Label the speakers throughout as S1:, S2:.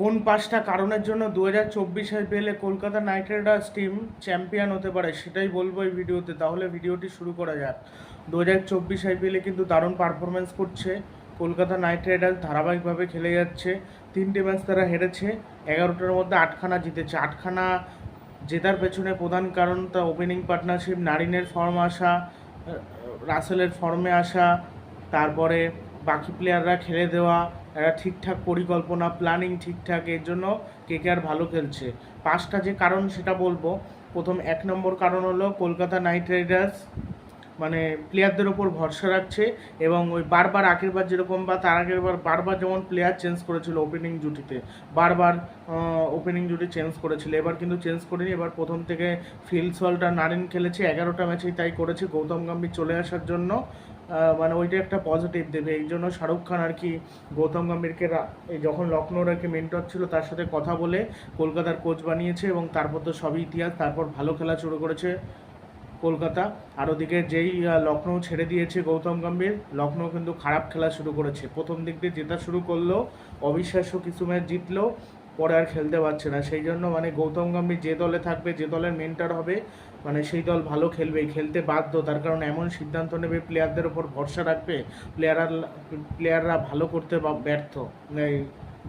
S1: কোন পাঁচটা কারণের জন্য দু হাজার চব্বিশ আইপিএলে Kolkata Knight Riders team champion হতে পারে সেটাই বলব এই ভিডিওতে। তাহলে ভিডিওটি শুরু করা যাক। দু হাজার চব্বিশ আইপিএলে কিন্তু দারুণ পারফরমেন্স করছে। কলকাতা নাইট রাইডার্স ধারাবাহিকভাবে খেলে যাচ্ছে। তিনটে ম্যাচ তারা হেরেছে। এগারোটার মধ্যে আটখানা জিতেছে। আটখানা জেতার পেছনে প্রধান কারণ তা ওপেনিং পার্টনারশিপ নারিনের ফর্ম আসা রাসেলের ফর্মে আসা, তারপরে বাকি প্লেয়াররা খেলে দেওয়া একটা ঠিকঠাক পরিকল্পনা প্ল্যানিং ঠিকঠাক, এর জন্য কেকেআর ভালো খেলছে। পাঁচটা যে কারণ সেটা বলব। প্রথম এক নম্বর কারণ হলো কলকাতা নাইট রাইডার্স মানে প্লেয়ারদের ওপর ভরসা রাখছে এবং ওই বারবার আগের বার যেরকম বা তার আগের বার বারবার যেমন প্লেয়ার চেঞ্জ করেছিল ওপেনিং জুটিতে, বারবার ওপেনিং জুটি চেঞ্জ করেছিল। এবার কিন্তু চেঞ্জ করেনি। এবার প্রথম থেকে ফিল্ড সল্ট নারিন খেলেছে, এগারোটা ম্যাচেই তাই করেছে। গৌতম গম্ভীর চলে আসার জন্য মানে ওইটা একটা পজিটিভ দেবে। এই জন্য শাহরুখ খান আর কি গৌতম গম্ভীরকে যখন লখনৌর আর কি মেন্টর ছিল, তার সাথে কথা বলে কলকাতার কোচ বানিয়েছে এবং তারপর তো সবই ইতিহাস। তারপর ভালো খেলা শুরু করেছে কলকাতা। আর ওদিকে যেই লখনৌ ছেড়ে দিয়েছে গৌতম গম্ভীর লখনৌ কিন্তু খারাপ খেলা শুরু করেছে। প্রথম দিক দিয়ে জেতা শুরু করল, অবিশ্বাস্য কিছু ম্যাচ জিতলো, পরে আর খেলতে পারছে না। সেই জন্য মানে গৌতম গম্ভীর যে দলে থাকবে, যে দলের মেন্টার হবে মানে সেই দল ভালো খেলবে, খেলতে বাধ্য। তার কারণ এমন সিদ্ধান্ত নেবে প্লেয়ারদের ওপর ভরসা রাখবে প্লেয়াররা প্লেয়াররা ভালো করতে ব্যর্থ।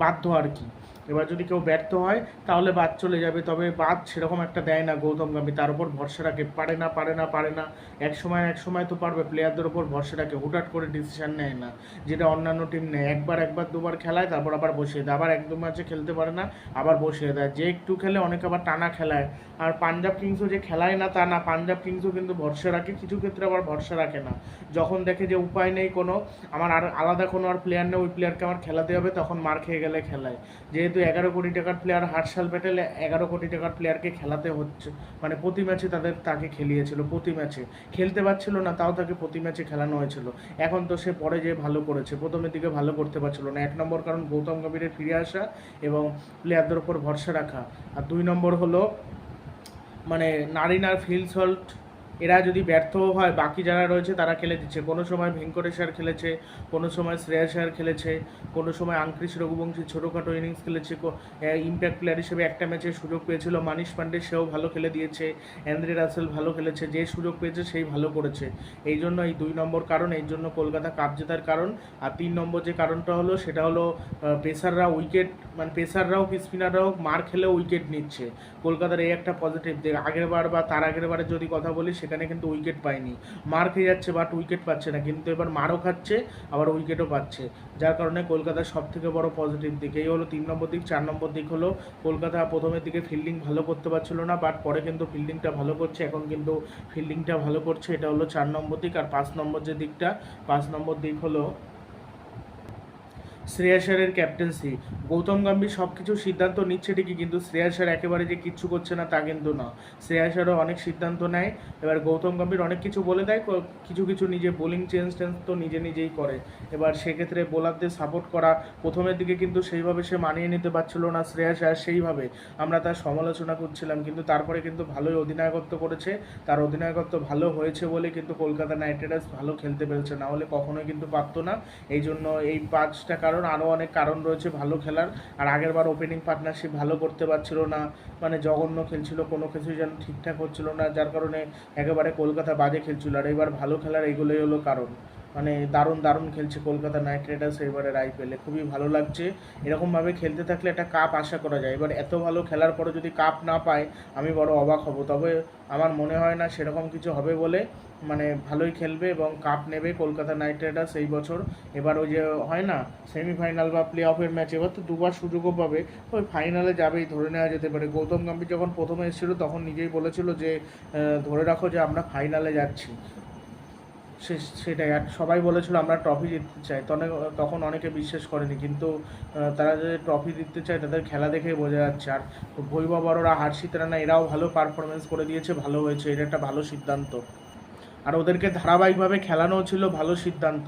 S1: বাধ্য আর কি। এবার যদি কেউ ব্যর্থ হয়, তাহলে বাদ চলে যাবে। তবে বাদ সেরকম একটা দেয় না গৌতম গাম্ভীর। তার উপর ভরসা রাখে। পারে না পারে না পারে না। এক সময় এক সময় তো পারবে। প্লেয়ারদের উপর ভরসা রাখে। হুটহাট করে ডিসিশন নেয় না। যেটা অন্যান্য টিম নেয়। একবার একবার, দুবার খেলায়, তারপর আবার বসিয়ে দেয়। আবার এক, দু ম্যাচে খেলতে পারে না, আবার বসিয়ে দেয়। যে একটু খেলে অনেকে আবার টানা খেলায়। আর পাঞ্জাব কিংসও যে খেলায় না, তা না। পাঞ্জাব কিংসও কিন্তু ভরসা রাখে। কিছু ক্ষেত্রে আবার ভরসা রাখে না। যখন দেখে যে উপায় নেই কোনো, আমার আর আলাদা কোনো আর প্লেয়ার নেই, ওই প্লেয়ারকে আমার খেলাতে হবে, তখন মার খেয়ে গেলে খেলায়। যেহেতু এগারো কোটি টাকার প্লেয়ার হার্ষাল প্যাটেল এগারো কোটি টাকার প্লেয়ারকে খেলাতে হচ্ছে। মানে প্রতি ম্যাচে তাদের, তাকে খেলিয়েছিল, প্রতি ম্যাচে খেলতে পারছিল না, তাও তাকে প্রতি ম্যাচে খেলানো হয়েছিল। এখন তো সে পরে যে ভালো করেছে, প্রথমের দিকে ভালো করতে পারছিল না। এক নম্বর কারণ গৌতম গম্ভীরের ফিরে আসা এবং প্লেয়ারদের ওপর ভরসা রাখা। আর দুই নম্বর হলো মানে নারিন আর ফিল সল্ট এরা যদি ব্যর্থ হয়, বাকি যারা রয়েছে তারা খেলে দিচ্ছে। কোনো সময় ভেঙ্কটেশ্বর খেলেছে, কোনো সময় আয়ার খেলেছে, কোনো সময় আঙ্ক্রিস রঘুবংশী ছোটোখাটো ইনিংস খেলেছে। ইম্প্যাক্ট প্লেয়ার হিসেবে একটা ম্যাচে সুযোগ পেয়েছিল। মানিশ পান্ডে সেও ভালো খেলে দিয়েছে, অ্যান্দ্রে রাসেল ভালো খেলেছে, যে সুযোগ পেয়েছে সেই ভালো করেছে। এই জন্য এই দুই নম্বর কারণ, এই জন্য কলকাতা কাপ জেতার কারণ। আর তিন নম্বর যে কারণটা হলো, সেটা হলো পেসাররা উইকেট মানে পেসাররাও কি স্পিনাররাও মার খেলে উইকেট নিচ্ছে। কলকাতার এই একটা পজিটিভ আগের বার বা তার আগের বারে যদি কথা বলি সেখানে কিন্তু উইকেট পায়নি। মার খেয়ে যাচ্ছে বাট উইকেট পাচ্ছে না। কিন্তু এবার মারও খাচ্ছে, আবার উইকেটও পাচ্ছে। যার কারণে কলকাতার সব থেকে বড় পজিটিভ দিক। এই হলো তিন নম্বর দিক, চার নম্বর দিক হলো কলকাতা প্রথমের দিকে ফিল্ডিং ভালো করতে পারছিল না বাট পরে কিন্তু ফিল্ডিংটা ভালো করছে। এখন কিন্তু ফিল্ডিংটা ভালো করছে। এটা হলো চার নম্বর দিক। আর পাঁচ নম্বর যে দিকটা, পাঁচ নম্বর দিক হলো শ্রেয়াসারের ক্যাপ্টেন্সি গৌতম গম্ভীর সব কিছু সিদ্ধান্ত নিচ্ছে ঠিকই, কিন্তু শ্রেয়াসার একেবারে যে কিচ্ছু করছে না তা কিন্তু না। শ্রেয়াসারও অনেক সিদ্ধান্ত নেয়, এবার গৌতম গম্ভীর অনেক কিছু বলে দেয় কিছু কিছু নিজে বোলিং চেঞ্জ টেঞ্জ তো নিজে নিজেই করে। এবার সেক্ষেত্রে বোলারদের সাপোর্ট করা, প্রথমের দিকে কিন্তু সেইভাবে সে মানিয়ে নিতে পারছিল না শ্রেয়াস আয়ার সেইভাবে আমরা তার সমালোচনা করছিলাম, কিন্তু তারপরে কিন্তু ভালোই অধিনায়কত্ব করেছে। তার অধিনায়কত্ব ভালো হয়েছে বলে কিন্তু কলকাতা নাইট রাইডার্স ভালো খেলতে পেরেছে, না হলে কখনোই কিন্তু পারতো না। এই জন্য এই পাঁচটা কারণ আরও অনেক কারণ রয়েছে ভালো খেলার। আর আগের বার ওপেনিং পার্টনারশিপ ভালো করতে পারছিল না মানে জঘন্য খেলছিল, কোনো কিছুই যেন ঠিকঠাক হচ্ছিল না, যার কারণে একেবারে কলকাতা বাজে খেলছিল। আর এবার ভালো খেলার এইগুলোই হলো কারণ। মানে দারুণ দারুণ খেলছে কলকাতা নাইট রাইডার্স এবারের আইপিএলে। খুবই ভালো লাগছে। এরকমভাবে খেলতে থাকলে একটা কাপ আশা করা যায়। এবার এত ভালো খেলার পরে যদি কাপ না পায়, আমি বড় অবাক হব। তবে আমার মনে হয় না সেরকম কিছু হবে বলে মানে ভালোই খেলবে এবং কাপ নেবে কলকাতা নাইট রাইডার্স এই বছর। এবার ওই যে হয় না সেমিফাইনাল বা প্লে অফের ম্যাচ এবার তো দুবার সুযোগও পাবে। ওই ফাইনালে যাবেই, ধরে নেওয়া যেতে পারে। গৌতম গম্ভীর যখন প্রথমে এসেছিল, তখন নিজেই বলেছিল যে ধরে রাখো যে আমরা ফাইনালে যাচ্ছি। সেটাই। আর সবাই বলেছিল আমরা ট্রফি জিততে চাই। তখন অনেকে বিশ্বাস করেনি। কিন্তু তারা যে ট্রফি জিততে চায়, তাদের খেলা দেখেই বোঝা যাচ্ছে। আর ভৈবা বড়রা হার্ষিত রানা এরাও ভালো পারফরমেন্স করে দিয়েছে, ভালো হয়েছে। এটা একটা ভালো সিদ্ধান্ত। আর ওদেরকে ধারাবাহিকভাবে খেলানো ছিল ভালো সিদ্ধান্ত।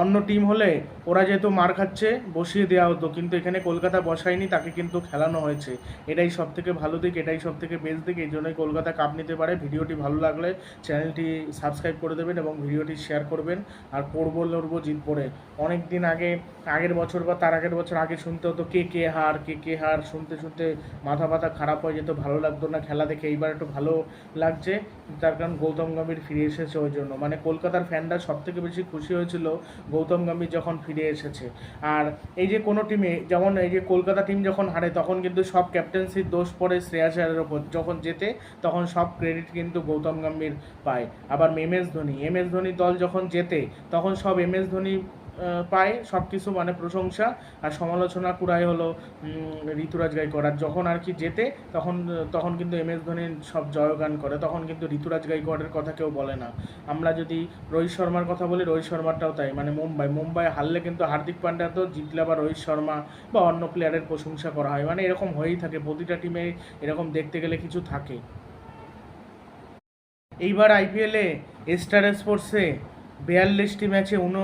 S1: অন্য টিম হলে ওরা যেহেতু মার খাচ্ছে, বসিয়ে দেওয়া হতো। কিন্তু এখানে কলকাতা বসায়নি, তাকে কিন্তু খেলানো হয়েছে। এটাই সব থেকে ভালো দিক, এটাই সব থেকে বেস্ট দিক। এই জন্যই কলকাতা কাপ নিতে পারে। ভিডিওটি ভালো লাগলে চ্যানেলটি সাবস্ক্রাইব করে দেবেন এবং ভিডিওটি শেয়ার করবেন। আর পড়ব লড়বো জিত পড়ে অনেক দিন আগে, আগের বছর বা তার আগের বছর আগে শুনতে হতো, কে কে হার, কে কে হার, শুনতে শুনতে মাথা ব্যথা খারাপ হয়ে যেত, ভালো লাগতো না খেলা দেখে। এইবার একটু ভালো লাগছে। তার কারণ গৌতম গম্ভীর ফিরে এসেছে ওই জন্য। মানে কলকাতার ফ্যানরা সব থেকে বেশি খুশি হয়েছিল গৌতম গম্ভীর যখন ফিরে এসেছে। আর এই যে কোনো টিমে যেমন এই যে কলকাতা টিম যখন হারে, তখন কিন্তু সব ক্যাপ্টেন্সির দোষ পড়ে শ্রেয়া আয়ারের ওপর। যখন জেতে, তখন সব ক্রেডিট কিন্তু গৌতম গম্ভীর পায়। আবার M S Dhoni M S Dhoni দল যখন জেতে, তখন সব এম এস ধোনি পায় সব কিছু মানে প্রশংসা আর সমালোচনা কুড়াই হলো ঋতুরাজ গাইকোয়াড় আর যখন আর কি জেতে, তখন তখন কিন্তু এম এস ধোনি সব জয়গান করে, তখন কিন্তু ঋতুরাজ গাইকোয়াড়ের কথা কেউ বলে না। আমরা যদি রোহিত শর্মার কথা বলি, রোহিত শর্মারটাও তাই মানে মুম্বাই। মুম্বাই হারলে কিন্তু হার্দিক পান্ড্যা তো জিতলে বা রোহিত শর্মা বা অন্য প্লেয়ারের প্রশংসা করা হয় মানে এরকম হয়েই থাকে, প্রতিটা টিমে এরকম দেখতে গেলে কিছু থাকে। এইবার আইপিএলে স্টার স্পোর্টসে বিয়াল্লিশটি ম্যাচে উন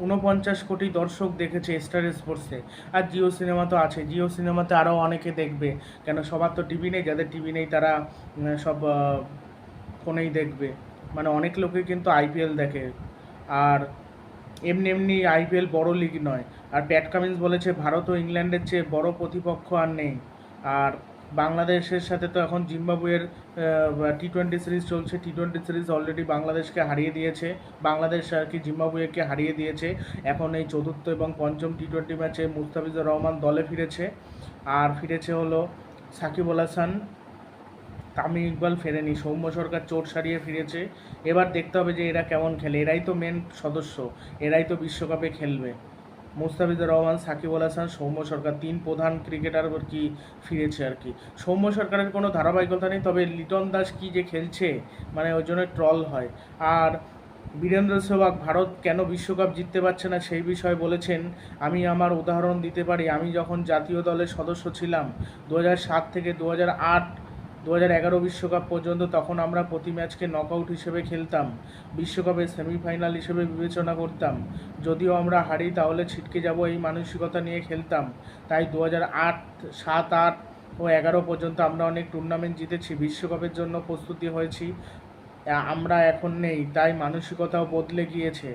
S1: ঊনপঞ্চাশ কোটি দর্শক দেখেছে স্টার স্পোর্টসে আর জিও সিনেমা তো আছে। জিও সিনেমাতে আরও অনেকে দেখবে। কেন সবার তো টিভি নেই। যাদের টিভি নেই তারা সব ফোনেই দেখবে। মানে অনেক লোকে কিন্তু আইপিএল দেখে। আর এমনি এমনি আইপিএল বড় লিগ নয়। আর প্যাট কামিন্স বলেছে, ভারত ও ইংল্যান্ডের চেয়ে বড় প্রতিপক্ষ আর নেই। আর বাংলাদেশের সাথে তো এখন জিম্বাবুয়ের টি টোয়েন্টি সিরিজ চলছে। টি টোয়েন্টি সিরিজ অলরেডি বাংলাদেশকে হারিয়ে দিয়েছে। বাংলাদেশ আর কি জিম্বাবুয়েকে হারিয়ে দিয়েছে। এখন এই চতুর্থ এবং পঞ্চম টি টোয়েন্টি ম্যাচে মুস্তাফিজুর রহমান দলে ফিরেছে। আর ফিরেছে হলো সাকিব আল হাসান। তামিম ইকবাল ফেরেনি, সৌম্য সরকার চোট সারিয়ে ফিরেছে। এবার দেখতে হবে যে এরা কেমন খেলে। এরাই তো মেন সদস্য। এরাই তো বিশ্বকাপে খেলবে। মুস্তাফিজুর রহমান, সাকিব আল হাসান, সৌম্য সরকার তিন প্রধান ক্রিকেটার কি ফিরেছে আর কি। সৌম্য সরকারের কোনো ধারাবাহিকতা নেই, তবে লিটন দাস কি যে খেলছে মানে ওই জন্য ট্রল হয়। আর বীরেন্দ্র সেহবাগ ভারত কেন বিশ্বকাপ জিততে পারছে না সেই বিষয়ে বলেছেন, আমি আমার উদাহরণ দিতে পারি, আমি যখন জাতীয় দলের সদস্য ছিলাম, দু সাত থেকে দু আট দু হাজার বিশ্বকাপ পর্যন্ত তখন আমরা প্রতি ম্যাচকে নকআউট হিসেবে খেলতাম, বিশ্বকাপের সেমিফাইনাল হিসেবে বিবেচনা করতাম। যদিও আমরা হারি, তাহলে ছিটকে যাব এই মানসিকতা নিয়ে খেলতাম। তাই দু হাজার আট, সাত, আট ও এগারো পর্যন্ত আমরা অনেক টুর্নামেন্ট জিতেছি, বিশ্বকাপের জন্য প্রস্তুতি হয়েছি। আমরা এখন নেই, তাই মানসিকতাও বদলে গিয়েছে।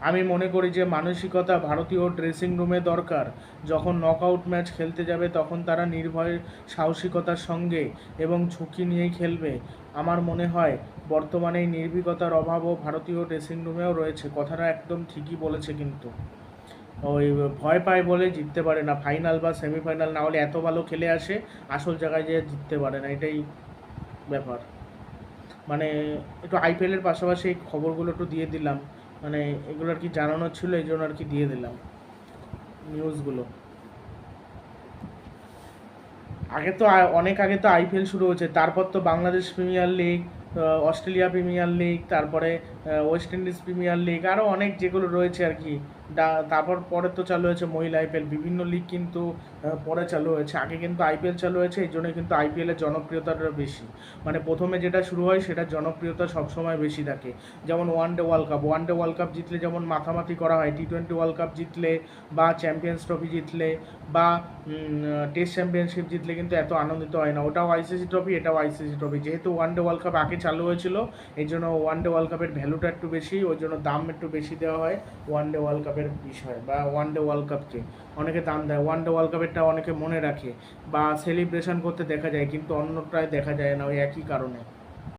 S1: আমি মনে করি যে মানসিকতা ভারতীয় ড্রেসিং রুমে দরকার। যখন নকআউট ম্যাচ খেলতে যাবে, তখন তারা নির্ভয় সাহসিকতার সঙ্গে এবং ঝুঁকি নিয়েই খেলবে। আমার মনে হয়, বর্তমানে এই নির্ভীকতার অভাবও ভারতীয় ড্রেসিং রুমেও রয়েছে। কথাটা একদম ঠিকই বলেছে কিন্তু। ওই ভয় পায় বলে জিততে পারে না। ফাইনাল বা সেমিফাইনাল না হলে এত ভালো খেলে আসে, আসল জায়গায় যেয়ে জিততে পারে না। এটাই ব্যাপার। মানে একটু আইপিএলের পাশাপাশি এই খবরগুলো একটু দিয়ে দিলাম। মানে এগুলো আর কি জানানোর ছিল, এই জন্য আর কি দিয়ে দিলাম নিউজগুলো আগে তো অনেক আগে তো আইপিএল শুরু হয়েছে, তারপর তো Bangladesh Premier League Australia Premier League, তারপরে ওয়েস্ট ইন্ডিজ প্রিমিয়ার লিগ আরও অনেক যেগুলো রয়েছে আর কি। তারপর পরে তো চালু হয়েছে মহিলা আইপিএল, বিভিন্ন লিগ কিন্তু পরে চালু হয়েছে। আগে কিন্তু আইপিএল চালু হয়েছে, এই জন্য কিন্তু আইপিএলের জনপ্রিয়তাটা বেশি। মানে প্রথমে যেটা শুরু হয়, সেটার জনপ্রিয়তা সবসময় বেশি থাকে। যেমন one day World Cup one day World Cup জিতলে যেমন মাথামাতি করা হয় টি টোয়েন্টি ওয়ার্ল্ড কাপ জিতলে বা চ্যাম্পিয়ন্স ট্রফি জিতলে বা টেস্ট চ্যাম্পিয়নশিপ জিতলে কিন্তু এত আনন্দিত হয় না। ওটাও আইসিসি ট্রফি এটাও আইসিসি ট্রফি যেহেতু ওয়ান ডে ওয়ার্ল্ড কাপ আগে চালু হয়েছিল, এই জন্য ওয়ান ডে ওয়ার্ল্ড কাপের ভ্যালুটা একটু বেশি, ওই জন্য দাম একটু বেশি দেওয়া হয় ওয়ান ডে ওয়ার্ল্ড কাপের বিষয় বা ওয়ান ডে ওয়ার্ল্ড কাপকে অনেকে দাম দেয়। ওয়ান ডে ওয়ার্ল্ড কাপেরটা অনেকে মনে রাখে বা সেলিব্রেশন করতে দেখা যায় কিন্তু অন্যটায় দেখা যায় না ওই একই কারণে।